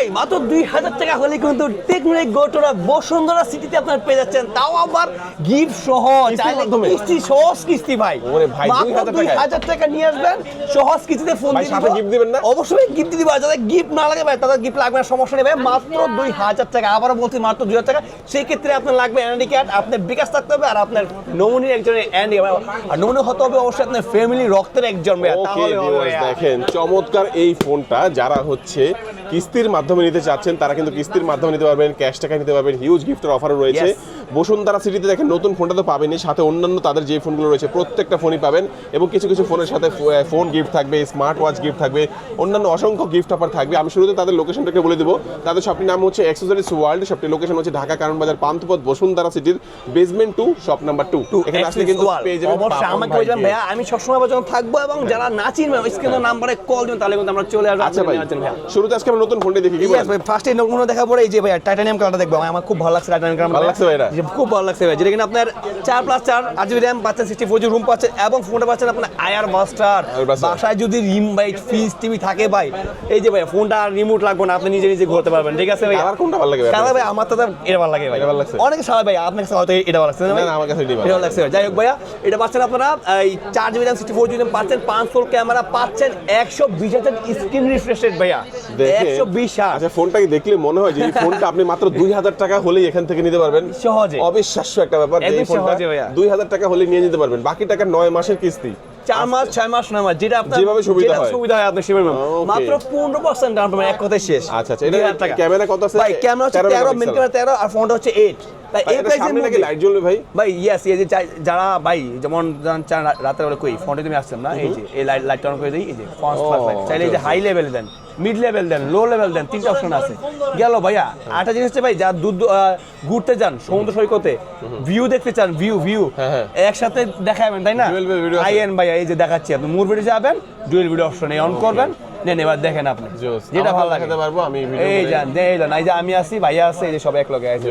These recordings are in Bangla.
ভাই মাত্র দুই হাজার টাকা হলে কিন্তু টেকনোলজি গোটোরা বসুন্ধরা সিটিতে আপনার পেয়ে যাচ্ছেন। তাও আবার গিফট সহ? কিস্তি সহজ কিস্তি ভাই। ওরে ভাই, মাত্র দুই হাজার টাকা নিয়ে আসবেন সহজ কিস্তিতে ফোন দিয়ে সাথে দিবেন না? অবশ্যই গিফট দিব আর যাদের গিফট না লাগে ভাই তাদের গিফট লাগবে না সমস্যা নেই ভাই মাত্র দুই হাজার টাকা। আবারও বলছি মাত্র দুই হাজার টাকা। সেই ক্ষেত্রে আপনার লাগবে এনআইডি কার্ড আপনার বিকাশ থাকতে হবে আর আপনার নমুনি একজনের এনআইডি আর নমুনি হতে হবে অবশ্যই আপনার ফ্যামিলি রক্তের একজন ভাই। দেখেন চমৎকার এই ফোনটা যারা হচ্ছে কিস্তির মাধ্যমে নিতে চাচ্ছেন তারা কিন্তু কিস্তির মাধ্যমে নিতে পারবেন ক্যাশ টাকা নিতে পারবেন হিউজ গিফটের অফারও রয়েছে। বসুন্ধরা সিটিতে দেখেন নতুন ফোনটা তো পাবেনই সাথে অন্যান্য তাদের যে ফোনগুলো রয়েছে প্রত্যেকটা ফোনই পাবেন এবং কিছু কিছু ফোনের সাথে ফোন গিফট থাকবে স্মার্ট ওয়াচ গিফট থাকবে অন্যান্য অসংখ্য গিফট অফার থাকবে। আমি শুরুতে তাদের লোকেশনটাকে বলে দেবো। তাদের শপটির নাম হচ্ছে এক্সেসরিজ ওয়ার্ল্ড শপটির লোকেশন হচ্ছে ঢাকা কারণ বাজার পান্থপথ বসুন্ধরা সিটির basement two shop number two এখানে আসলে কিন্তু পেয়ে যাবেন ভাইয়া আমি সবসময় পর্যন্ত থাকব এবং যারা না চিনবে স্ক্রিনের নাম্বারে কল দিন তাহলে কিন্তু আমরা চলে আসব আচ্ছা ভাই। শুরুতে আজকে আমরা নতুন ফোনটি দেখি ভাই ফার্স্টে নমুনা দেখা পরে এই যে ভাই টাইটানিয়াম কালারটা দেখব আমার খুব ভালো লাগছে টাইটানিয়াম কালার ভালো লাগছে ভাই খুব ভালো লাগছে ভাই যেটা কিনা আপনার চার প্লাস চার জিবি র্যাম পাচ্ছেন সিক্সটি ফোর রুম পাচ্ছেন এবং ফোনটা পাচ্ছেন আপনার আয়ার মাস্টার বাসায় যদি রিম বাইট ফিজ টিভি থাকে ভাই এই যে ভাই ফোনটা আর রিমোট লাগবে না আপনি নিজে নিজে ঘুরতে পারবেন ঠিক আছে ভাই? কোনটা ভালো লাগে ভাই? কালার ভাই আমার তো এটা ভালো লাগে ভাই। ভালো লাগছে? অনেক সারা ভাই আপনার কাছে হয়তো এটা ভালো লাগছে না আমার কাছে এটা ভালো লাগছে যাই হোক ভাইয়া এটা পাচ্ছেন আপনারা এই চার GB RAM sixty four GB পাচ্ছেন পাঁচশো ক্যামেরা পাচ্ছেন একশো বিশ হাজার স্ক্রিন রিফ্রেশ রেট ভাইয়া। একশো বিশ হাজার। আচ্ছা ফোনটাকে দেখলে মনে হয় যে এই ফোনটা আপনি মাত্র দুই হাজার টাকা হলেই এখান থেকে নিতে পারবেন সহজে। অবিশ্বাস্য একটা ব্যাপার এই ফোনটা দুই হাজার টাকা হলে নিয়ে নিতে পারবেন বাকি টাকা নয় মাসের কিস্তি চার মাস ছয় মাস নয় মাস যেটা আপনার যেভাবে সুবিধা হয়। সুবিধা হয় আপনার সেভাবে মাত্র পনেরো পার্সেন্ট ডাউন পেমেন্ট এক কথায় শেষ আচ্ছা, আচ্ছা। এটা ক্যামেরা কত আছে? ক্যামেরা হচ্ছে তেরো। মেন ক্যামেরা তেরো আর ফোনটা হচ্ছে এইট তাই এই নাকি লাইট জ্বলবে ভাই? ভাই ইয়েস এই যে যারা ভাই যেমন রাতের বেলা কই ফোনটা তুমি আসছেন না এই যে এই লাইট লাইট অন করে দিই এই যে লাইট চাইলে এই যে high level then mid level then low level then তিনটা অপশন আছে। গেল ভাইয়া আরেকটা জিনিস ভাই যা দুধ ঘুরতে যান সমুদ্র সৈকতে ভিউ দেখতে চান ভিউ ভিউ হ্যাঁ, হ্যাঁ। একসাথে দেখাবেন তাই না? আইএন ভাইয়া এই যে দেখাচ্ছি আপনি যাবেন ডুয়েল ভিডিও অপশন এই অন করবেন নেন এবার দেখেন আপনি। যেটা ভালো লাগে। পারব, আমি এই যান এই যান এই যে আমি আছি ভাইয়া আছে এই যে সব এক লগে আছে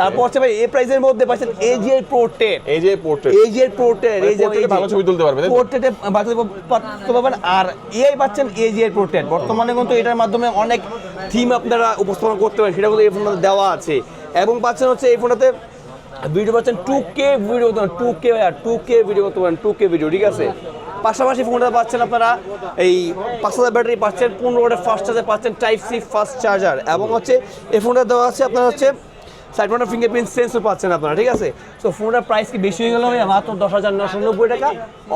তারপর হচ্ছে ভাই এই প্রাইসের মধ্যে পাচ্ছেন এজিআই প্রো টেন এই যে পোর্ট্রেট এজিআই প্রো টেন এই যে ভালো ছবি তুলতে পারবে? পোর্ট্রেটে ছবি তুলতে পারবেন আর এআই পাচ্ছেন এজিআই প্রো টেন বর্তমানে কিন্তু এটার মাধ্যমে অনেক থিম আপনারা উপস্থাপন করতে পারেন সেটা কিন্তু এই ফোনটাতে দেওয়া আছে। এবং পাচ্ছেন হচ্ছে এই ফোনটাতে ভিডিও পাচ্ছেন two K video two K two K video করতে পারেন টু কে ভিডিও ঠিক আছে? পাশাপাশি ফোনটা পাচ্ছেন আপনারা এই পাঁচ হাজার ব্যাটারি পাচ্ছেন, পনেরো ওয়াটের ফাস্ট চার্জার পাচ্ছেন টাইপ সি ফাস্ট চার্জার এবং হচ্ছে, এই ফোনটা দেওয়া আছে আপনার হচ্ছে সাইড ফিঙ্গারপ্রিন্ট সেন্সর পাচ্ছেন আপনারা ঠিক আছে? সো ফোনটার প্রাইস কি বেশি হয়ে গেল ভাই? মাত্র দশ হাজার নশো নব্বই টাকা।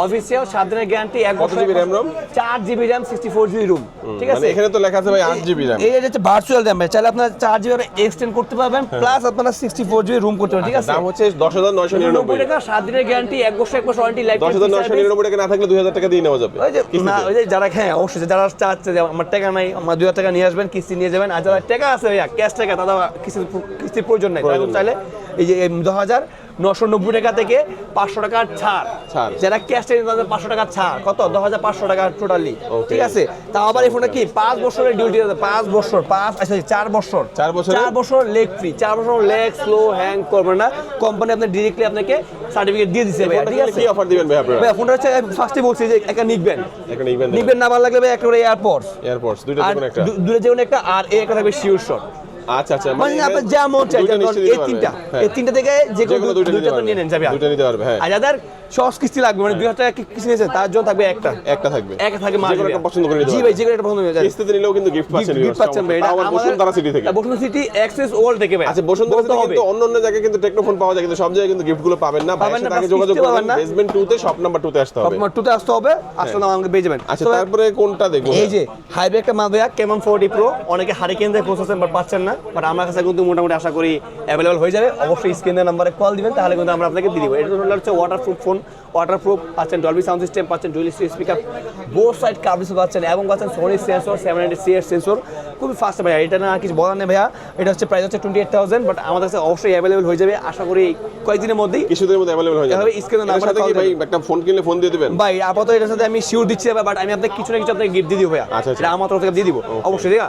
অফিসিয়াল সাত দিনের গ্যারান্টি এক কত বছর RAM ROM? চার GB RAM sixty four GB ROM ঠিক মানে আছে? এখানে তো লেখা আছে ভাই আট জিবি র্যাম এই হচ্ছে ভার্চুয়াল র্যাম চাইলে আপনার চার জিবি এক্সটেন্ড করতে পারবেন প্লাস আপনারা সিক্সটি ফোর জিবি রুম করতে পারবেন ঠিক আছে? দাম হচ্ছে দশ হাজার নশো নিরানব্বই। টাকা সাত দিনের গ্যারান্টি এক বছর এক বছর ওয়ারেন্টি লাইফ দশ হাজার নয়শো নিরানব্বই টাকা না থাকলে দুই হাজার টাকা দিয়ে নেওয়া যাবে। ওই যে না ওই যে যারা হ্যাঁ অবশ্যই যারা চাচ্ছে যে আমার টাকা নাই আমার দুই হাজার টাকা নিয়ে আসবেন কিস্তি নিয়ে যাবেন আর যারা টাকা আছে ভাইয়া ক্যাশ টাকা তারা কিস্তি কিস্তির প্রয়োজন নেই। তারা চাইলে এই যে দশ হাজার নশো নব্বই টাকা থেকে পাঁচশো টাকার ছাড়। ছাড়। যারা ক্যাশ টাকা তাদের পাঁচশো টাকার ছাড়। কত? দশ হাজার পাঁচশো টাকা টোটালি ঠিক আছে? তাও আবার এই ফোনটা কি? পাঁচ বছরের ডিউটি পাঁচ বছর পাঁচ আচ্ছা চার বছর। চার বছরের? চার বছর লেগ ফ্রি চার বছর লেগ স্লো হ্যাং করবে না। কোম্পানি আপনার ডিরেক্টলি আপনাকে সার্টিফিকেট দিয়ে দিচ্ছে ভাইয়া। ঠিক আছে? কি অফার দিবেন ভাই আপনারা? ভাইয়া ফোনটা হচ্ছে ফার্স্টে বলছি যে একটা নিকবেন একটা নিবেন নিবেন না ভালো লাগলে ভাই একটা করে এয়ারপোর্ট এয়ারপোর্টস দুইটা আর একটা। দু- দূরে যেমন একটা আর এ একটা থাকবে শিওর শট আচ্ছা আচ্ছা মানে আপনার যেমন চাই এই তিনটা। হ্যাঁ। এই তিনটা থেকে যে কোনো পারবে। নিয়ে নেন যাবে দুটো নিতে পারবে, হ্যাঁ। আর সহজ কিস্তি লাগবে মানে দুই হাজার টাকা কিস্তি নিয়েছে তার জন্য থাকবে একটা একটা থাকবে। একটা কোনো একটা পছন্দ করে জি ভাই যে কোনো একটা পছন্দ হয়ে যাবে কিস্তিতে নিলেও কিন্তু গিফট পাচ্ছেন গিফট পাচ্ছেন ভাই এটা আমার বসুন্ধরা সিটি থেকে। বসুন্ধরা সিটি অ্যাক্সেস ওয়ার্ল্ড থেকে ভাই। আচ্ছা বসুন্ধরা সিটি কিন্তু অন্য অন্য জায়গায় কিন্তু টেকনোফোন পাওয়া যায় কিন্তু সব জায়গায় কিন্তু গিফটগুলো পাবেন না। পাবেন না, যোগাযোগ করবেন। বেসমেন্ট 2 তে শপ নাম্বার 2 তে আসতে হবে। আপনার টুতে আসতে হবে আসলে না আমাকে পেয়ে যাবেন। আচ্ছা তারপরে কোনটা দেখব? এই যে হাইবে একটা মাল ভাইয়া কেমন ফোর্টি প্রো অনেকে হারিকেন দিয়ে প্রসেসর বাট পাচ্ছেন না বাট আমার কাছে কিন্তু মোটামুটি আশা করি অ্যাভেলেবল হয়ে যাবে। অবশ্যই স্ক্রিনের নাম্বারে কল দিবেন তাহলে কিন্তু আমরা আপনাকে দিয়ে দিব। এটা হচ্ছে ওয়াটারপ্রুফ ফোন ওয়াটারপ্রুফ পাচ্ছেন ডলবি সাউন্ড সিস্টেম পাচ্ছেন dual speaker both side curves পাচ্ছেন এবং পাচ্ছেন Sony sensor seven hundred C sensor খুবই ফাস্ট ভাইয়া এটা না কিছু বলার নেই ভাইয়া। এটা হচ্ছে প্রাইস হচ্ছে টোয়েন্টি এইট থাউজেন্ড বাট আমাদের কাছে অবশ্যই অ্যাভেলেবল হয়ে যাবে। আশা করি কয়েকদিনের মধ্যেই কিছুদিনের মধ্যে অ্যাভেলেবল হয়ে যাবে। স্ক্রিনে নাম্বার কি ভাই একটা ফোন কিনলে ফোন দিয়ে দিবেন? ভাই আপাতত এটার সাথে আমি শিওর দিচ্ছি বাট আমি আপনাকে কিছু না কিছু আপনাকে গিফট দিয়ে দিব ভাইয়া। আচ্ছা, আচ্ছা। এটা আমার তরফ থেকে দিয়ে দিব। অবশ্যই ঠিক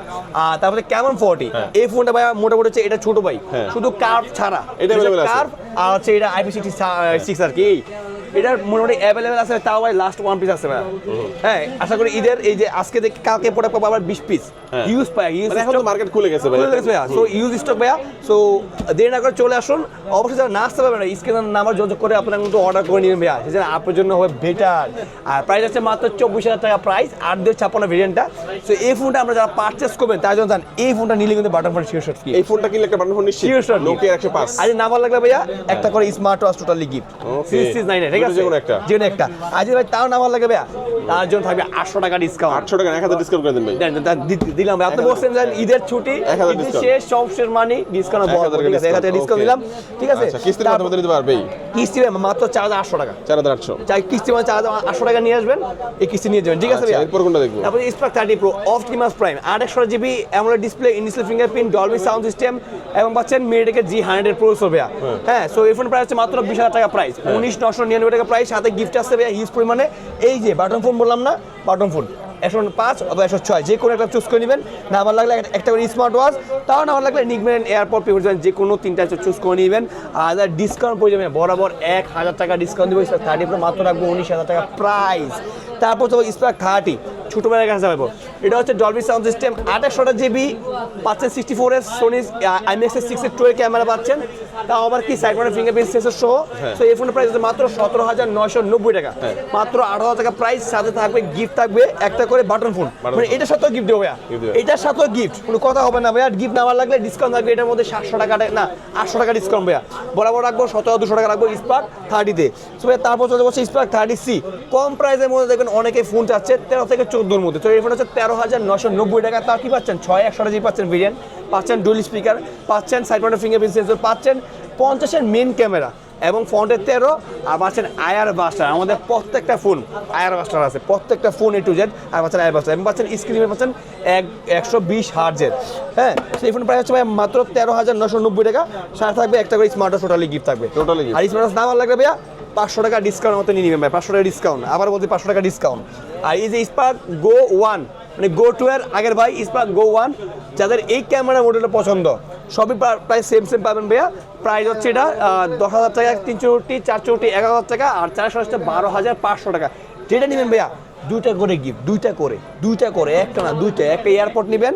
আর তারপরে কেমন ফোর্টি। এই ফোনটা ভাইয়া মোটামুটি হচ্ছে এটা ছোট ভাই। হ্যাঁ। শুধু কার্ভ ছাড়া। এটা কার্ভ আর হচ্ছে এটা আইপি সিক্স আর কি। এটার মোটামুটি অ্যাভেলেবেল আছে তাও ভাই লাস্ট ওয়ান পিস আছে ভাই হ্যাঁ আশা করি ঈদের এই যে আজকে দেখে কালকে প্রোডাক্ট পাবো আবার বিশ পিস। ইউজ পাই ইউজ এখন তো মার্কেট খুলে গেছে ভাই সো ইউজ স্টক ভাইয়া। সো দেরি না করে চলে আসুন। অবশ্যই যারা না আসতে পারবেন না স্ক্রিনের নাম্বার যোগাযোগ করে আপনারা কিন্তু অর্ডার করে নেবেন ভাইয়া। সেজন্য আপনার জন্য হবে বেটার আর প্রাইস আছে মাত্র চব্বিশ হাজার টাকা প্রাইস আট দিয়ে ছাপ্পান্ন ভেরিয়েন্টটা সো এই ফোনটা আমরা যারা পারচেস করবেন তার জন্য জান এই ফোনটা নিলে কিন্তু বাটন ফোন শিওর শট এই ফোনটা কিনলে একটা button phone Sure, sure. Nokia একশো পাঁচ। আজ না ভালো লাগবে ভাইয়া একটা করে smart watch totally gift. Six six nine ঠিক আছে। যে কোনো একটা। আজ ভাই তাও না লাগে ভাইয়া তার জন্য থাকবে আটশো টাকা ডিসকাউন্ট আটশো টাকা এক হাজার ডিসকাউন্ট করে দেন ভাই। দিলাম আপনি বলছেন যে ঈদের ছুটি। শেষ মানি ডিসকাউন্ট এক হাজার ডিসকাউন্ট দিলাম ঠিক আছে? আচ্ছা কিস্তির মাধ্যমে দিতে পারবেই। কিস্তি মাত্র চার হাজার আটশো টাকা। চার হাজার আটশো। চাই কিস্তি মানে চার হাজার আটশো টাকা নিয়ে আসবেন এই কিস্তি নিয়ে যাবেন ঠিক আছে আচ্ছা, এরপর কোনটা দেখব? তারপরে স্পার্ক থার্টি প্রো প্রাইম আট একশো GB AMOLED display in display fingerprint Dolby sound system এবং পাচ্ছেন মেডিকের জি হান্ড্রেড প্রোসেসর ভাইয়া। হ্যাঁ। সো এই ফোন প্রাইস হচ্ছে মাত্র বিশ হাজার টাকা প্রাইস উনিশ নশো নিরানব্বই টাকা প্রাইস সাথে গিফট আসছে ভাইয়া হিউজ পরিমাণে। এই যে বাটন ফোন বললাম না বাটন ফোন একশো পাঁচ অথবা একশো ছয়, যে কোনো একটা চুজ করে নেবেন। না আমার লাগলে একটা- করে স্মার্ট ওয়াচ তাও না আমার লাগলে নিকবেন এয়ারপোর্ট পেপার যাবেন যে কোনো তিনটা চুজ করে নেবেন। আর ডিসকাউন্ট পড়ে যাবেন, বরাবর এক হাজার টাকা ডিসকাউন্ট দেবো থার্টি মাত্র রাখব, উনিশ হাজার টাকা প্রাইস তারপর তো স্পার্ক থার্টি ছোটোবেলার কাছে যাব। এটা হচ্ছে ডলবি সাউন্ড সিস্টেম আঠাশশোটা জিবি পাচ্ছেন সিক্সটি ফোর এর সোনি আইএমএক্স এর সিক্স এর টু এর ক্যামেরা পাচ্ছেন। তাও আবার কি সাইড ফিঙ্গারপ্রিন্ট সেন্সর সহ। তো এই ফোনের প্রাইস মাত্র সতেরো হাজার নয়শো নব্বই টাকা। মাত্র আঠারো হাজার টাকা প্রাইস সাথে থাকবে গিফট থাকবে একটা করে বাটন ফোন মানে এটার সাথেও গিফট দেবো ভাইয়া। এটার সাথেও গিফট কোনো কথা হবে না ভাইয়া। গিফট নেওয়ার লাগলে ডিসকাউন্ট থাকবে এটার মধ্যে সাতশো টাকা না আটশো টাকা ডিসকাউন্ট ভাইয়া। বরাবর রাখব সতেরো দুশো টাকা রাখব স্পার্ক থার্টিতে সো ভাইয়া তারপর চলে স্পার্ক থার্টি সি কম প্রাইসের মধ্যে দেখবেন অনেকে ফোন চাচ্ছে তেরো থেকে চোদ্দোর মধ্যে। তো এই ফোন হচ্ছে তেরো হাজার নশো নব্বই টাকা। তার কি পাচ্ছেন? ছয় একশো টাকা পাচ্ছেন ভেরিয়েন্ট পাচ্ছেন ডুল স্পিকার পাচ্ছেন সাইড পয়েন্ট ফিঙ্গারপ্রিন্ট সেন্সর পাচ্ছেন পঞ্চাশের মেন ক্যামেরা এবং ফ্রন্টের তেরো আর পাচ্ছেন আয়ার বাস্টার আমাদের প্রত্যেকটা ফোন আয়ার বাস্টার আছে প্রত্যেকটা ফোন এ টু জেড আর পাচ্ছেন আয়ার বাস্টার এবং পাচ্ছেন স্ক্রিনে পাচ্ছেন এক একশো বিশ হার্জের হ্যাঁ সেই ফোন প্রাইস হচ্ছে ভাই মাত্র তেরো হাজার নশো নব্বই টাকা। সাথে থাকবে একটা করে স্মার্ট টোটালি গিফট থাকবে। টোটালি আর স্মার্ট দাম আর লাগবে ভাইয়া পাঁচশো টাকা ডিসকাউন্ট মতো নিয়ে নেবেন ভাই। পাঁচশো টাকা ডিসকাউন্ট আবার বলতে পাঁচশো টাকা ডিসকাউন্ট আর এই যে স্পার্ক গো ওয়ান মানে গো টু এর আগের ভাই ইস্পাত গো ওয়ান যাদের এই ক্যামেরা মডেলটা পছন্দ, সবই প্রায় সেম সেম পাবেন ভাইয়া। প্রাইস হচ্ছে এটা দশ হাজার টাকা তিন চৌটি চার চৌটি এগারো হাজার টাকা, আর চারশো হচ্ছে বারো হাজার পাঁচশো টাকা। যেটা নেবেন ভাইয়া দুইটা করে গিফট দুইটা করে দুইটা করে একটা না দুইটা একটা এয়ারপোর্ট নেবেন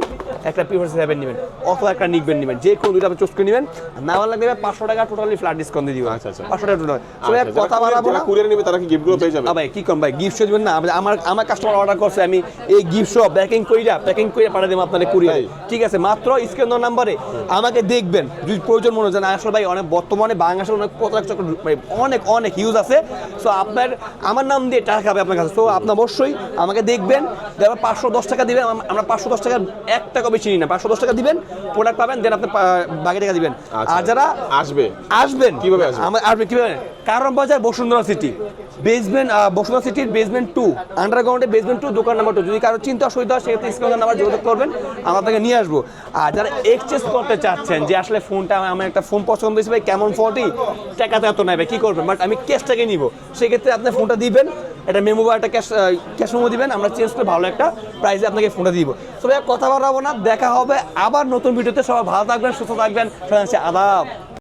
একটা পিভার সেভেন নেবেন অথবা একটা নিকবেন নেবেন যে কোনো দুইটা চুজ করে নেবেন না ভালো লাগবে পাঁচশো টাকা টোটালি ফ্ল্যাট ডিসকাউন্ট দিয়ে দিব আচ্ছা, আচ্ছা। পাঁচশো টাকা টোটাল আচ্ছা, কথা বাড়াবো না? কুরিয়ার নিবে তারা কি গিফটগুলো পেয়ে যাবে? ভাই কি কম ভাই গিফট দিবেন না? আমার আমার কাস্টমার অর্ডার করছে আমি এই গিফট সব প্যাকিং কইরা প্যাকিং কইরা পাঠিয়ে দেবো আপনাদের কুরিয়ারে? ঠিক আছে মাত্র স্ক্রিন নাম্বারে আমাকে দেখবেন যদি প্রয়োজন মনে হয় না আসলে ভাই অনেক বর্তমানে বাংলাদেশের অনেক চক্র মানে অনেক অনেক ইউজ আছে। সো আপনার আমার নাম দিয়ে টাকা খাবে আপনার কাছে। তো আপনি অবশ্যই আমাকে দেখবেন। যারা পাঁচশো দশ টাকা দিবেন। আম- আমরা পাঁচশো দশ টাকা এক টাকা বেশি নিই না। পাঁচশো দশ টাকা দিবেন প্রোডাক্ট পাবেন দেন আপনি বাকি টাকা দিবেন। আচ্ছা। আর যারা আসবে। আসবেন কীভাবে আসবেন? আমার আসবে কীভাবে? কারণ বাজার বসুন্ধরা সিটি বেসমেন্ট বসুন্ধরা সিটির বেসমেন্ট টু আন্ডারগ্রাউন্ডে বেসমেন্ট টু দোকান নাম্বার টু যদি কারও চিন্তা অসুবিধা হয় সেক্ষেত্রে স্ক্রিনের নাম্বার যোগাযোগ করবেন আমরা আপনাকে নিয়ে আসব। আর যারা এক্সচেঞ্জ করতে চাচ্ছেন যে আসলে ফোনটা আমার একটা ফোন পছন্দ হয়েছে ভাই কেমন ফোনটি টাকাতে এত নেবে কি করবেন? বাট আমি ক্যাশটাকে নিব। সেক্ষেত্রে আপনি ফোনটা দিবেন একটা মেমো বা একটা ক্যাশ ক্যাশ মেমো দিবেন, আমরা চেঞ্জ করে ভালো একটা প্রাইজে আপনাকে ফোনটা দিব। সবাই কথা বাড়াবো না, দেখা হবে আবার নতুন ভিডিওতে সবাই ভালো থাকবেন, সুস্থ থাকবেন। আদাব।